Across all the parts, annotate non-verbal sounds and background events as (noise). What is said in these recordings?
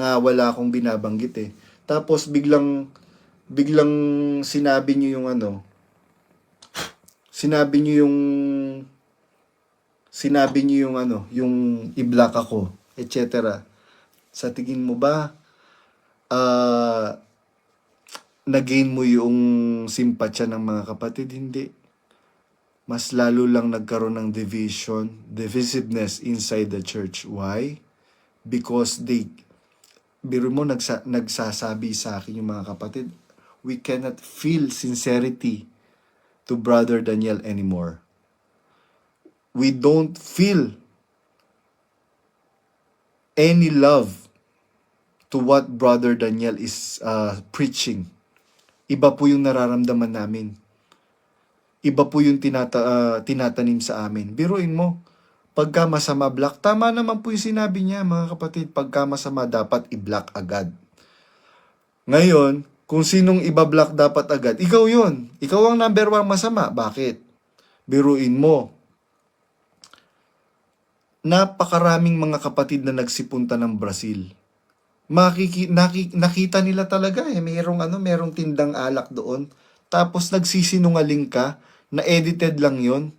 nga wala akong binabanggit eh. Tapos biglang biglang sinabi niyo yung ano sinabi niyo yung sinabi niyo yung ano, yung i-block ako, etc. Sa tingin mo ba ah nagain mo yung simpatsya ng mga kapatid? Hindi. Mas lalo lang nagkaroon ng division, divisiveness inside the church. Why? Because they, biro mo, nagsa, nagsasabi sa akin yung mga kapatid, we cannot feel sincerity to Brother Daniel anymore. We don't feel any love to what Brother Daniel is uh, preaching. Iba po yung nararamdaman namin. Iba po yung tinata, uh, tinatanim sa amin. Biruin mo, pagka masama black, tama naman po yung sinabi niya mga kapatid, pagka masama dapat i-block agad. Ngayon, kung sinong iba-block dapat agad, ikaw yun. Ikaw ang number one masama. Bakit? Biruin mo. Napakaraming mga kapatid na nagsipunta ng Brazil. Makiki, naki, nakita nila talaga eh. Mayroong ano, mayroong tindang alak doon. Tapos nagsisinungaling ka na edited lang yon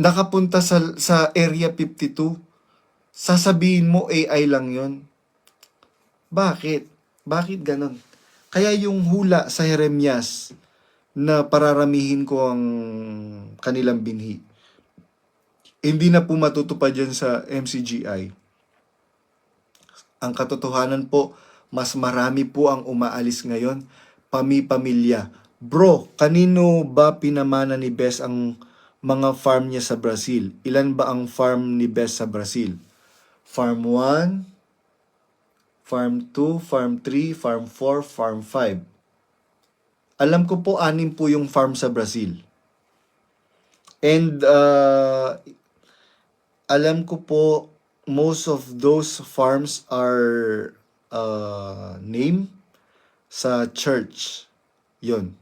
nakapunta sa sa area 52 sasabihin mo AI lang yon bakit? Bakit ganon kaya yung hula sa Jeremias na pararamihin ko ang kanilang binhi hindi na po matutupad yan sa MCGI ang katotohanan po mas marami po ang umaalis ngayon. Pami-pamilya. Bro kanino ba pinamana ni Bes ang mga farm niya sa Brazil. Ilan ba ang farm ni Best sa Brazil? Farm 1, Farm 2, Farm 3, Farm 4, Farm 5. Alam ko po, anim po yung farm sa Brazil. And uh, alam ko po, most of those farms are uh, name sa church. Yun.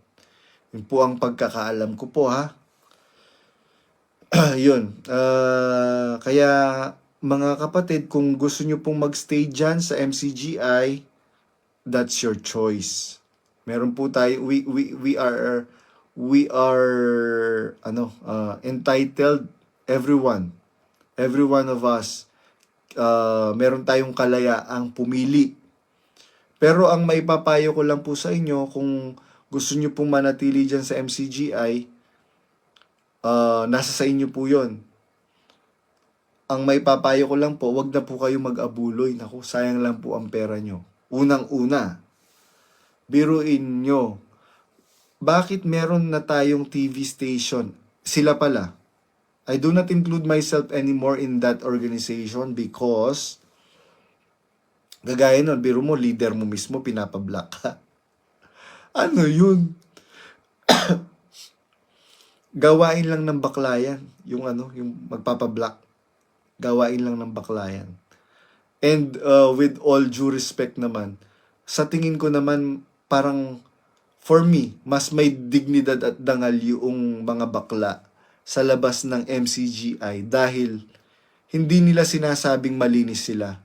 Yun po ang pagkakaalam ko po ha. (clears throat) yun. Ah, kaya mga kapatid, kung gusto nyo pong magstay dyan sa MCGI, that's your choice. Meron po tayo, we, we, we are, we are, ano, uh, entitled, everyone, every one of us, uh, meron tayong kalayaang pumili. Pero ang maipapayo ko lang po sa inyo, kung gusto nyo pong manatili dyan sa MCGI, uh, nasa sa inyo po yon. Ang may papayo ko lang po, wag na po kayo mag-abuloy. Naku, sayang lang po ang pera nyo. Unang-una, biruin nyo, bakit meron na tayong TV station? Sila pala. I do not include myself anymore in that organization because gagaya nun, biro mo, leader mo mismo, pinapablock ka. (laughs) ano yun? Gawain lang ng baklayan yung ano yung magpapablock. Gawain lang ng baklayan and uh, with all due respect naman sa tingin ko naman parang for me mas may dignidad at dangal yung mga bakla sa labas ng MCGI dahil hindi nila sinasabing malinis sila.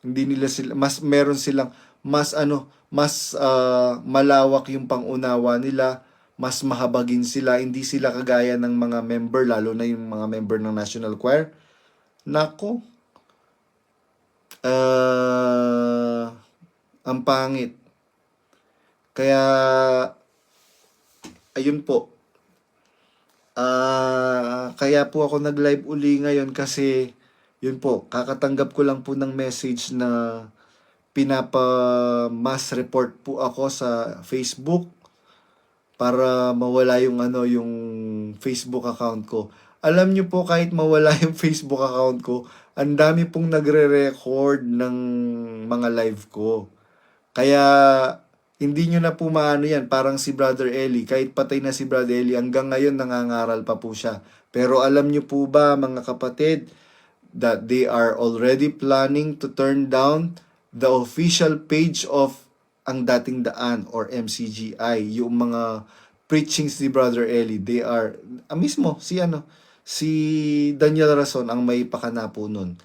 Hindi nila sila mas meron silang mas ano mas uh, malawak yung pangunawa nila mas mahabagin sila, hindi sila kagaya ng mga member, lalo na yung mga member ng National Choir. Nako, uh, ang pangit. Kaya, ayun po. Uh, kaya po ako nag-live uli ngayon kasi, yun po, kakatanggap ko lang po ng message na pinapa mass report po ako sa Facebook para mawala yung ano yung Facebook account ko. Alam niyo po kahit mawala (laughs) yung Facebook account ko, ang dami pong nagre-record ng mga live ko. Kaya hindi nyo na po maano yan, parang si Brother Eli, kahit patay na si Brother Eli, hanggang ngayon nangangaral pa po siya. Pero alam nyo po ba mga kapatid, that they are already planning to turn down the official page of ang dating daan or MCGI, yung mga preachings ni Brother Eli, they are, ah, mismo, si ano, si Daniel Rason ang may pakana po nun.